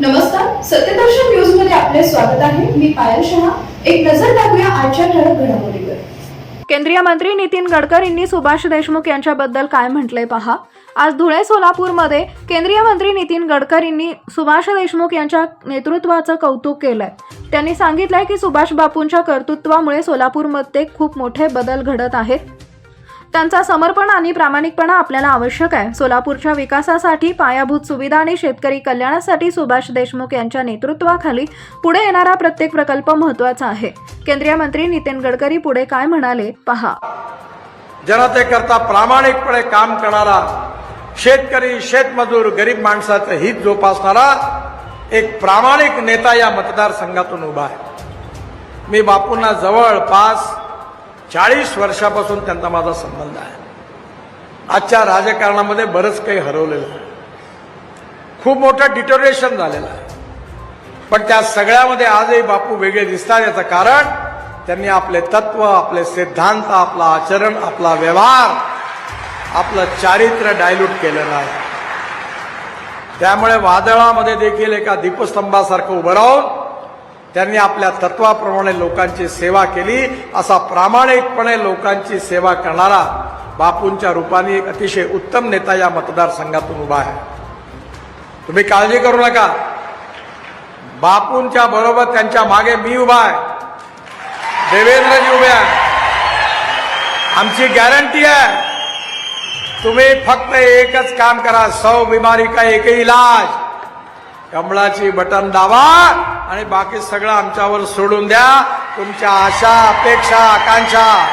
नमस्कार सत्यदर्शन न्यूजमध्ये आपले स्वागत आहे. मी पायल शहा. एक नजर टाकूया आजच्या ठळक घडामोडीवर. केंद्रीय मंत्री नितीन गडकरींनी सुभाष देशमुख यांच्याबद्दल काय म्हटलंय पहा. आज धुळे सोलापूरमध्ये केंद्रीय मंत्री नितीन गडकरींनी सुभाष देशमुख यांच्या नेतृत्वाचं कौतुक केलंय. त्यांनी सांगितलंय की सुभाष बापूंच्या कर्तृत्वामुळे सोलापूरमध्ये खूप मोठे बदल घडत आहेत. त्यांचा समर्पण आणि प्रामाणिकपणा आपल्याला आवश्यक आहे. सोलापूरच्या विकासासाठी पायाभूत सुविधा आणि शेतकरी कल्याणासाठी सुभाष देशमुख यांच्या नेतृत्वाखाली पुढे येणारा प्रत्येक प्रकल्प महत्त्वाचा आहे. केंद्रीय मंत्री नितीन गडकरी पुढे काय म्हणाले? पहा. जनतेकरता प्रामाणिकपणे काम करणारा शेतकरी शेतमजूर गरीब माणसाचं हित जोपासणारा एक प्रामाणिक नेता या मतदारसंघातून उभा आहे. मी बापूंना जवळपास चाळीस वर्षापासून त्यांचा माझा संबंध आहे. आजच्या राजकारणामध्ये बरंच काही हरवलेलं आहे. खूप मोठं डिटोरेशन झालेलं आहे. पण त्या सगळ्यामध्ये आजही बापू वेगळे दिसतात याचं कारण त्यांनी आपले तत्व आपले सिद्धांत आपला आचरण आपला व्यवहार आपलं चारित्र्य डायल्यूट केलं नाही. त्यामुळे वादळामध्ये देखील एका दीपस्तंभासारखं उभं राहून त्यांनी आपल्या तत्वाप्रमाणे लोकांची सेवा केली. असा प्रामाणिकपणे लोकांची सेवा करणारा बापूंच्या रूपाने एक अतिशय उत्तम नेता या मतदारसंघातून उभा आहे. तुम्ही काळजी करू नका. बापूंच्या बरोबर त्यांच्या मागे मी उभा आहे. देवेंद्रजी उभे आहे. आमची गॅरंटी आहे. तुम्ही फक्त एकच काम करा. सौ बिमारी का एकही इलाज. कमळाची बटन दाबा. आणि बाकी सगळं आमच्यावर सोडून द्या. तुमच्या आशा अपेक्षा आकांक्षा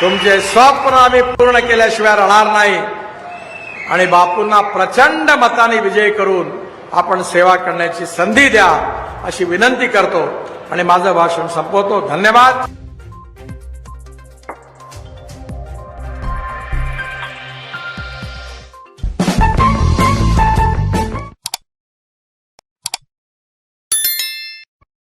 तुमचे स्वप्न आम्ही पूर्ण केल्याशिवाय राहणार नाही. आणि बापूंना प्रचंड मताने विजय करून आपण सेवा करण्याची संधी द्या अशी विनंती करतो. आणि माझं भाषण संपवतो. धन्यवाद.